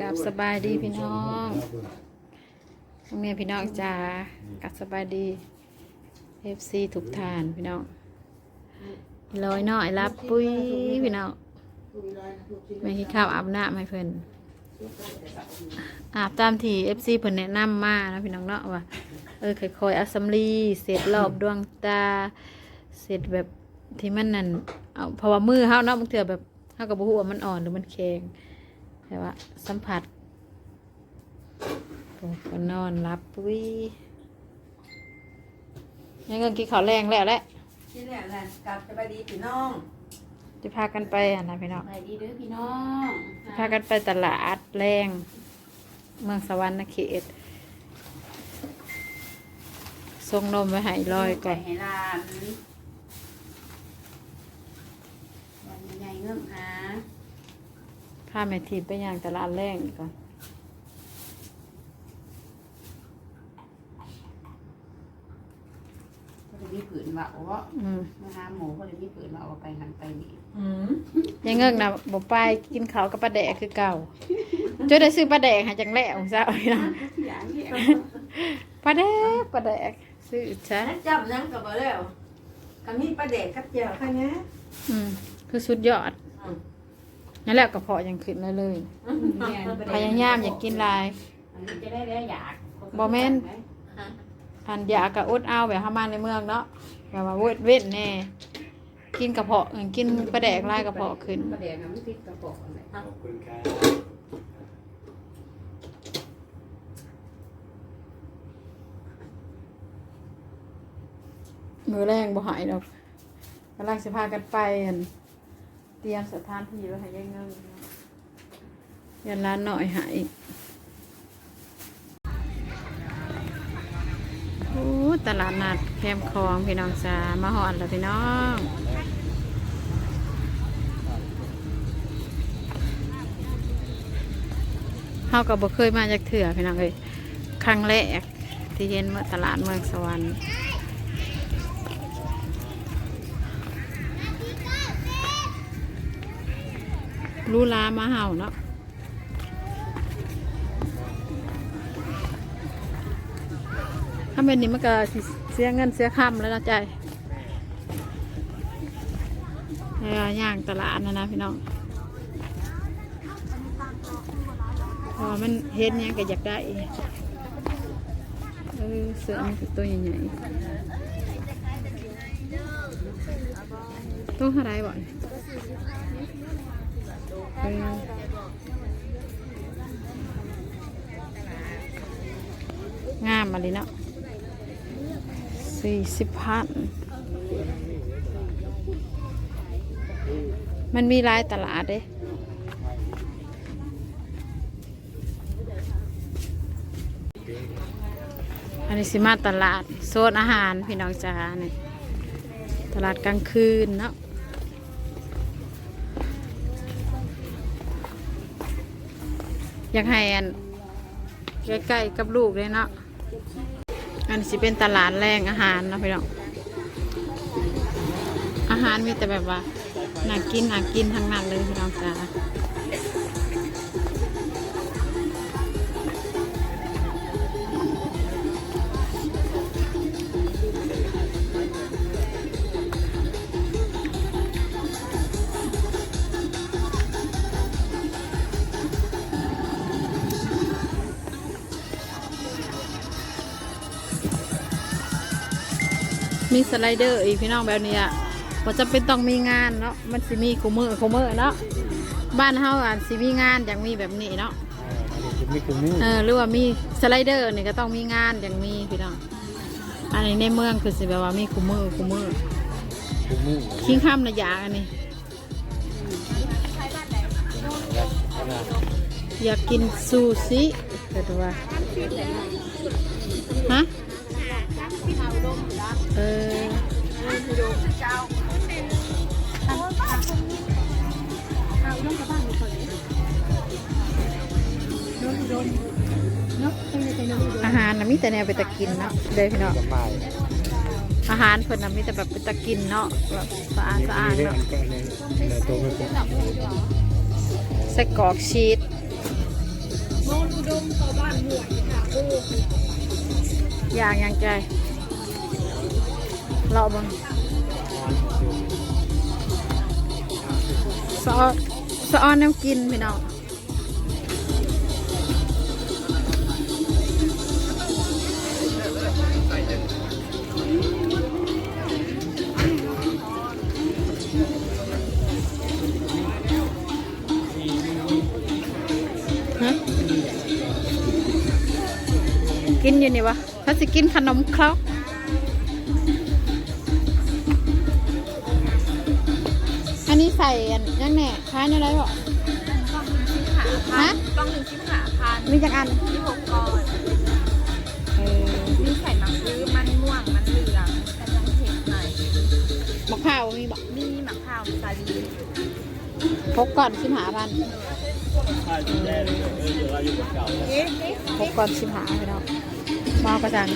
กับสบายดีพี่น้องเรียพี่น้องจ้ากับสบายดีเอฟซีทุกทานพี่น้องลอยน้อยรับปุ้ยพี่น้องไม่ให้ข้าวอาบน้ำให้เพิ่นอาบตามที่เอฟซีเพิ่นแนะนำมานะพี่น้องเนาะว่าเออค่อยๆอัสมรีเสร็จรอบดวงตา เสร็จแบบที่มันนั่นเอาเพราะว่ามือเฮาเนาะบางเทื่อแบบเฮาก็บ่ฮู้วมันอ่อนหรือมันแข็ง แต่ว่าสัมผัสโอ้ก็นอนรับปุ้ยยังเงินกินข้าวแรงแล้วแหละนี่แหละแหละกลับสบายดีพี่น้องจะพากันไปอะนะพี่น้องสบายดีเด้อพี่น้องจะพากันไปตลาดแรง เมืองสวรรค์เขตส่งนมไว้ให้ลอยก่อนไให้หลานวันยังไงเงื่อนหา พาแม่ทีไปย่างตลาดแรงก่อนก็เลยมีผืนว่าโอ้อืมมาหาหมูก็เลยมีผืนว่าเอาไปหันไปนี่ยังเงินนะบ่ไปกินข้าวกับปลาแดกคือเก่าจนได้ซื้อปลาแดกหาจังแหล่ของเจ้าพี่น้องอย่างนี้ปลาแดกปลาแดกซื้อใช่จำยังกับบ่แล้วก็มีปลาแดกกับเจียวแค่นี้อืมคือสุดยอด นั่นแหละกระเพาะยังขึ้นเลยเลยพยายามอยากกินหลายอันนี้จะได้ได้อยากบ่แม่น อันยากะอดเอาแบบทำมาในเมืองเนาะแบบว่าเวทเว้นแน่กินกระเพาะเออกินปลาแดกลายกระเพาะขึ้นปลาแดกน่ะมันติดกระเพาะเลยขอบคุณครับมือแรงบ่หายดอกกำลังสิพากันไปอันเตรียมสถานที่ไว้ให้ยายเงินยันร้านหน่อยหายโอ้ตลาดนัดแคมคลองพี่น้องจ้ามาหอนแล้วพี่น้องเฮาก็บ่เคยมาจากเถื่อพี่น้องเลยครั้งแรกที่เห็นเมื่อตลาดเมืองสวรรค์ ลูลามาเห่าเนาะถ้าเป็นนี้มันก็เสียเงินเสียคำแล้วนะใจอย่างตลาดนะนะพี่น้องเพอมันเห็นหยังก็อยากได้เออเสือมันตัวใหญ่ๆตัวเท่าไรบ่อน เอองามมาเลยเนาะสี่สิบพันมันมีหลายตลาดเด้อันนี้สิมาตลาด โซนอาหารพี่น้องจ้านี่ตลาดกลางคืนเนาะ อยากให้อันใกล้ๆกับลูกเลยเนาะอันสิเป็นตลาดแรงอาหารเนาะพี่น้องอาหารมีแต่แบบว่าน่ากินน่ากินทั้งนั้นเลยพี่น้องจ้า มีสไลเดอร์อีกพี่น้องแบบนี้อะว่าจะเป็นต้องมีงานเนาะมันสิมีคูมือคูมือเนาะบ้านเฮาอะสิมีงานอย่างมีแบบนี้เนาะจะมีคุณนี่เออหรือว่ามีสไลเดอร์นี่ก็ต้องมีงานอย่างมีพี่น้องอันนี้ในเมืองคือสิแบบว่ามีคูมือคูมือคุณนี่คิงข้ามนะอยากอันนี้อยากกินซูชิเกิดว่าฮะ เอออาหารนะมีแต่แนวไปตะกินเนาะเด้พี่น้องสบายอาหารเพิ่นนะมีแต่แบบไปตะกินเนาะแบบสะอาดสะอาดเนาะใส้กรอกชีสโนนอุดมต่อบ้านหมวยค่ะปูอย่างย่างใจ เราบังซอสซอสน้ำกินพี่น้องกินอยู่นี่วะถ้าสิกินขนมเคราะห์อันนี้ใส่อันยังแหน่ค้ายอะไรบอกกล่องหนึ่งชิบหาพันกล่องหนึ่งชิบหาพันมีจักอันที่หกก้อนเออมีใส่หมักซื้อมันม่วง มันเหลืองกระจังเผ็ดหน่อยมะพร้าวมีบอกมีหมักข้าวซาลีพกก่อนสิบหาพันเอ๊ะพกก่อนสิบหาไปเนาะมากระจัง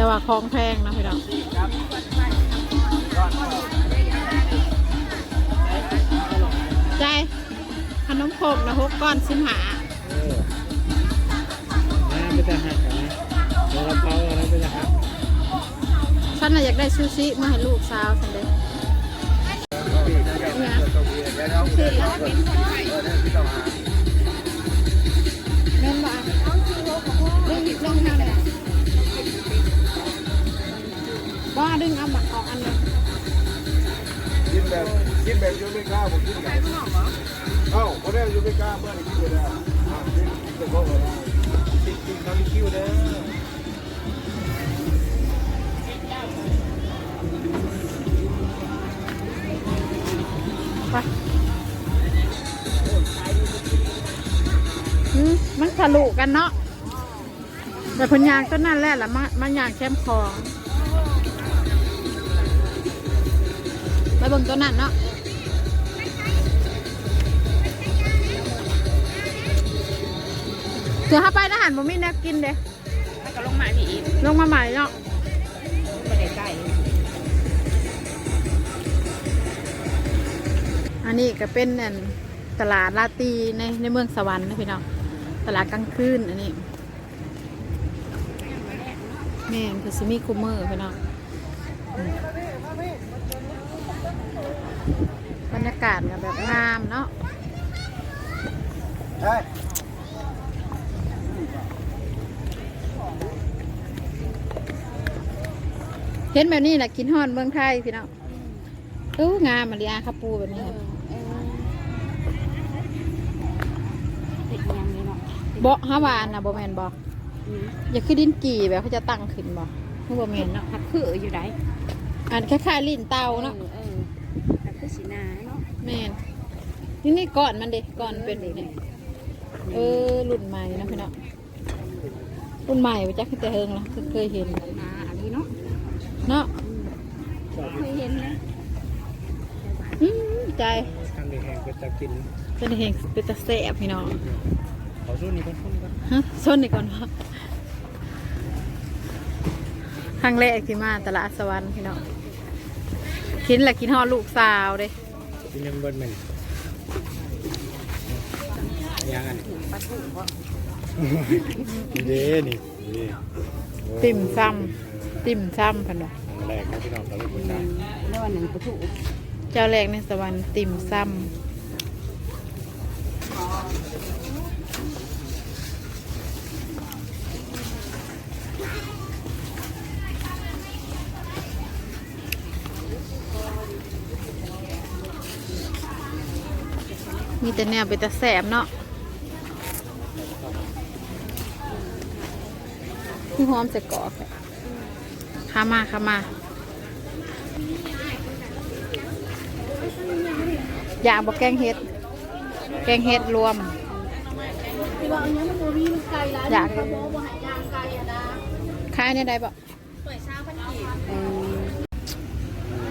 แต่ว่าของแพงนะพี่น้องใจายขนมโคกนะหกก้อนสิบหาเออน้ำไม่จะหักกันนะเดี๋ยวเราเผาอะไรไม่จะหักฉันน่ะอยากได้ซูชิมาให้ลูกสาวฉันเลยเนี่ยคือแล้วเป็นคนไทยเงินมาดึงลงมาเลยว่าดึงเอาบักออกอันเลยกินแบบกินแบบยูไม่กล้าผมกินแบบเอ้าคนแรกยูไม่กล้าเมื่อไหร่กินไปแล้วอะกินกินแต่พวกเราได้จริงๆเขามีคิวเด้อไปอืมมันทะลุกันเนาะแต่พนยางก็นั่นแหละละมันมันยางแคมคอง ไปเบิ่งตัวนั้นเนาะเสือเข้าไปทหารบ่มีแนวกินเด้แล้วก็ลงมาพี่อีกลงมาใหม่เนาะไม่ได้ใกล้อันนี้ก็เป็นอันตลาดลาตรีในในเมืองสวรรค์นะพี่น้องตลาดกลางคืนอันนี้แม่นคือซิมีคูเมอร์พี่น้องอืม บรรยากาศก็แบบงามเนาะใช่เห็นแบบนี้แหละกินฮอนเมืองไทยพี่น้องอู้งามมาริอาคาปูแบบนี้ค่ะติดยังนี้เนาะบ่ฮาวาอันนะบ่แมนบ่อย่าคือดินกี่แบบเขาจะตั้งขึ้นบ่คือบ่แมนเนาะหักคืออยู่ไหนอันคล้ายๆลิ้นเตาเนาะเออหักคือ สีนาเนาะแม่นนี่นี่ก่อนมันเด็ก่อนเป็นแบบนี้เออรุ่นใหม่นะพี่น้องรุ่นใหม่ไปจักแต่เฮิงนะเคยเห็นนาอันนี้เนาะเนาะเคยเห็นนะอืมใจทางเด็กแห่งก็จะกินเป็นเฮงเป็นตะแสบพี่น้องขอสู้นี่คนคนกันฮะส้นนี่ก่อนวะครั้งแรกที่มาตลาดสวรรค์พี่น้อง กินแหละกินฮอดลูกสาวเด้กินยังเบิร์ดหนึ่งยังอันปลาทูบ่เด้นี่นี่ติ่มซ้ำติ่มซ้ำพันวะอันแรกนะพี่น้องเราเล่นคนได้แล้ววันหนึ่งปลาทูเจ้าแรกในสวรรค์ติ่มซ้ำ มีแต่แนวเป็นตะแสบเนาะที่หอมใส่กรอกอะข้ามาข้ามา อยากบอกแกงเห็ด แกงเห็ดรวม อยากขายในใดบ่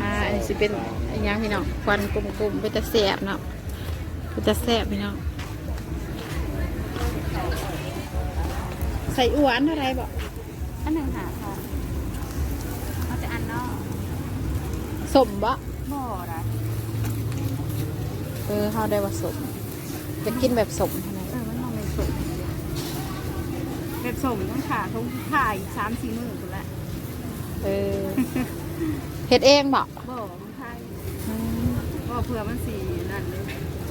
อ่าอันนี้สิเป็นอันยังพี่น้องควันกลมๆเป็นตะแสบเนาะ เป็นตะแสบพี่น้องใส่อ้วนเท่าไรบ่อันหนึ่งหาทองเอาแต่อันนอกสมบ่บ่อนะเออเขาได้ว่าสม จะกินแบบสมเท่านั้นเออมันมองเป็นสมแบบสมต้องขาทงถ่ายสามสี่มือคนละเออเฮ็ดเองบอกบ่มันถ่ายบ่เผื่อมันสี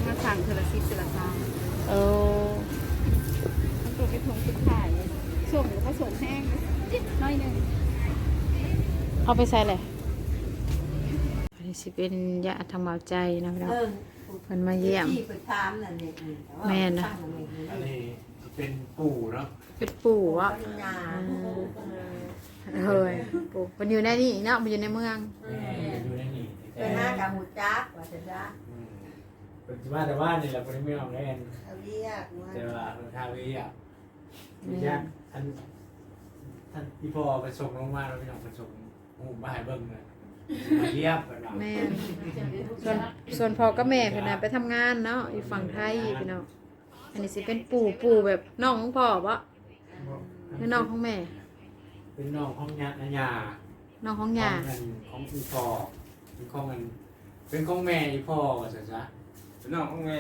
นั่นเลยมาสั่งเทอละสิบเทอละสามเออมันตัวไปทงสุดถ่ายสมแล้วก็สมแห้งน้อยหนึ่งเอาไปใส่เลยอันนี้สิเป็นยาทำเบาใจนะพี่น้องเออเพิ่นมาเยี่ยม ที่ไปตามนั่นเนี่ยแม่นะ อันนี้เป็นปู่เนาะเป็นปู่อะปัญญาเฮ้ยปู่มันอยู่ในนี่เนาะมันอยู่ในเมือง แม่อยู่ในนี่ไปหากับหูจักว่าจะจ้าอืม ปัจจุบันแต่ว่านี่แหละคนที่ไม่ออกแน่นเขาเรียกว่าแต่ว่าราคาวิอะยากอันท่านพี่พ่อไปส่งลงมาแล้วพี่น้องไปส่งหูมาให้เบิ่งเลยมาเยียบแบบนั้นแม่นส่วนส่วนพ่อกับแม่เพิ่นน่ะไปทำงานเนาะอยู่ฝั่งไทยพี่น้องอันนี้สิเป็นปู่ปู่แบบน้องของพ่อบ่หรือน้องของแม่ เป็นน้องของยาญาน้องของย่าของเงินของพี่พ่อเป็นของเงินเป็นของแม่อีพ่อว่าซะจ้ะ เป็นน้องของแม่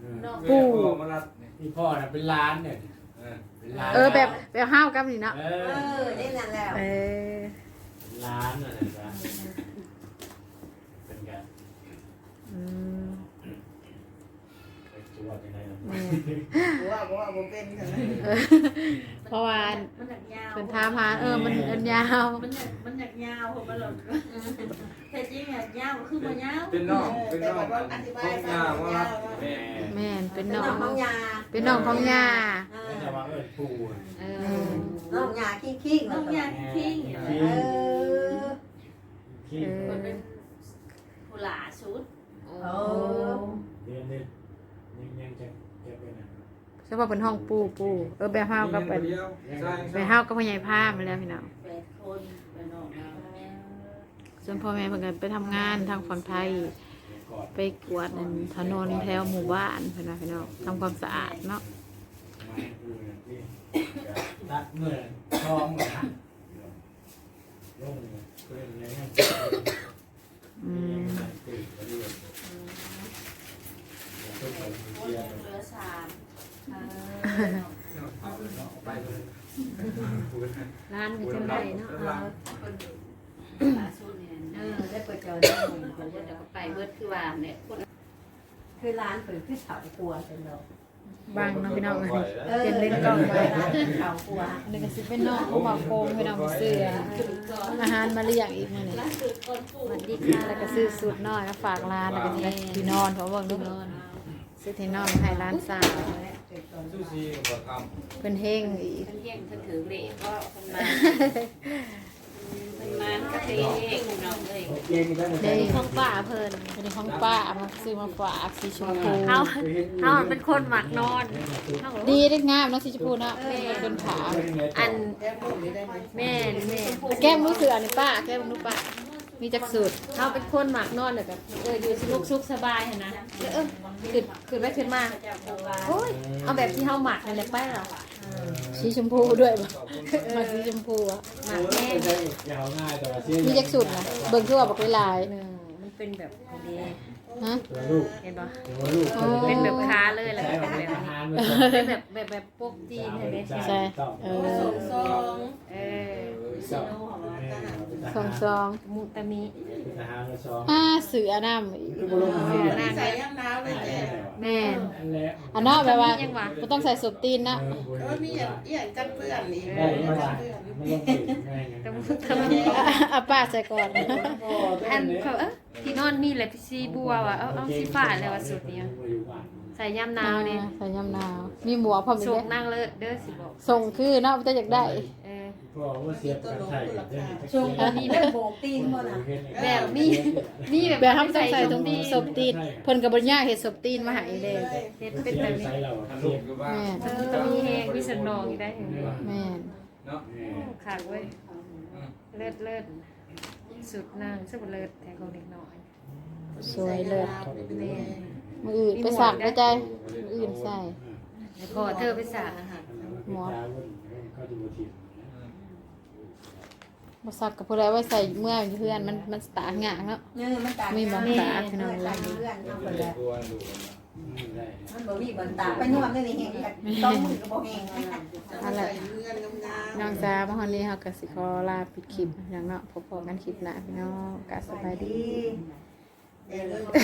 เออปู่แม่พ่อมารับนี่พี่พ่อน่ะเป็นล้านเนี่ยเออเป็นล้านเออแบบแบบห้าวกับนี่เนาะเอเอออนี่นั่นแหละเออเป็นล้านอะไรจ้ะเป็นกันอืมเป็นตัวเป็นไงล่ะแม่ว่าว่าบ่เป็นกันเออเพราะว่ามันอยากยาวเป็นทามหาเออมันมันยาวมันอยากมันอยากยาวผมมันหลด แต่จริงอะยาวคือมันยาวเป็นน้องเป็นน้องของยามารับแม่แม่นเป็นเป็นน้น้อองงของยาเป็นน้องของย่าเอแล้วอจะว่าเออปู่อะเอเอออน้องยาขี้ขี้น้องยาทิ้งเออขี้มันเป็นผู้หลาชุดโอ้เรียนเรียนยังยังจะจะเป็นอะไรใช่ป่ะเป็นห้องปู่ปู่เออแบบห้าวก็เป็นเดียวใช่แบบห้าวก็พ่อใหญ่ผ้ามาแล้วพี่น้องแปดคนไปนอกนะ ส่วนพ่อแม่เพิ่นก็ไปทำงานทางฝั่งไทยกอดไปกวาดนั่นถนนแถวหมู่บ้านเพิ่นว่าพี่น้องทำความสะอาดเนาะไม้ปูเนี่ยที่ตัดเมื่อท้องเลยนะลงเพื่อนอะไรเงี้ยอืมตื่นมาด้วยต้นไม้คนเชียร์เหลือสามเอาเนาะไปเลยร้านก็จังไดเนาะ คนหลาชุดเนี่ยเออได้เปิดเจอได้ผมก็จะไปเบิดคือว่าเนี่ยคนคือร้านเปิดคือเสาครัวเป็นดอกบางเนาะพี่น้องเอ้ย เออเป็นเล่นกล้องไว้ร้านเสาครัวอันนี้ก็สิเป็นน้องของบ่าวโคมพี่น้องไปซื้ออาหารมาเลี้ยงอีกมื้อนี้ล่าสุดคนปู่สวัสดีค่ะแล้วก็ซื้อสูตรน้อยมาฝากร้านแล้วก็สิได้ที่นอนเพราะว่าเบิ่งดูซื้อที่นอนมาให้ร้านสาวซูชิกับคเพิ่นเฮงอีกท่านเที่ยงท่านถือเหล็กก็คนมา คนก็เตะเองน้องเลยเก่งได้เด้ของป้าเพิ่นอันนี้ของป้าเอามาซื้อมาฝากสีชมพูเอาเอาเป็นคนหมักนอนดีได้งามเนาะสีชมพูเนาะเป็นขาอันแม่นแม่แต่แก้มรู้สึกอันนี้ป้าแก้มรู้ป้า มีจักสูตรเขาเป็นคนหมักนอนเลยแบบเอออยู่สนุกสุขสบายหั่นนะเออเออขึ้นขึ้นไปขึ้นมาโอ้ยเอาแบบที่เขาหมักนั่นแหละไปเหรอสีชมพูด้วยบ่มาสีชมพูอะหมักแห้งยาวง่ายแต่ว่าเชี่ยมีจักสูตรนะเบิ่งคือว่าบอกไว้หลายหนึ่งมันเป็นแบบนี้ ฮะตัวลูกเห็นปะตัวลูกเป็นแบบค้าเลยแหละใช้แบบแบบนี้อาหารมันเป็นแบบแบบแบบพวกจีนเห็นไหมใช่เออซองเออสองสองซองมูตามิอาหารมาสองอ่าเสือน้ำอีกคือบุรุษเสือหน้าใส่เนี่ยย่ำน้ำเลยแกแม่นอันแล้วอันเนาะแบบว่ายังวะบ่ต้องใส่สบตีนนะเออมีอย่างอีอย่างกันเปื้อนอีกได้กันมาเปื้อนไม่ต้องติดแม่ยังตะมุตะมิอะอะป้าใส่ก่อนอันเขาเออ ที่นอนนี่แหละพี่ซีบัวว่ะเอาเอาสีฟ้าเลยว่ะสุดเนี้ยใส่ย่ำนาวเนี่ยใส่ยำนาว มีหมวกพร้อมอีกส่งเด้นั่งเลยเด้อสิบอกส่งคือเนาะมันจะอยากได้ เออพ่อว่าเสียบกันไทยช่วงนี้แบบโบกตีนบ่น่ะแบบมีมีแบบแบบทำใส่ใส่ตรงนี้ศพตีนเพิ่นกับบนย่าเห็ดศพตีนมาใหายเลยเฮ็ดเป็นแบบนี้ใส่เราำเสีลูยกบอยู่บ้านแม่นตะมุตะมีแห้งมีสนองอีกได้เห็นไหมแม่นเนาะขาดเว้ยเลิศเลิศ สุดนางสุดเลิศแทนของเด็กน้อยสวยเลยแม่มืออื่นไปสักไปใจมืออื่นใส่แล้วพอเธอไปสาอาหารหมอบ่ซักกับผู้ใดไว้ใส่เมื่ออยู่เพื่อนมันมันตากงากเนาะ เนื้อมันตากมีบางตาพี่น้องเมื่อตากเลื่อนเอาไปเลยตัวดูอื มันบ่มีบางตาไปนวดนี่ได้เห้งกันต้องมือก็บ่แห้งเอาล่ะ น้องจ้ามาฮอนนี้เฮาก็สิขอลาปิดคลิปอย่างเนาะพบๆกันคลิปหน้าพี่น้องก็สบายดี ดี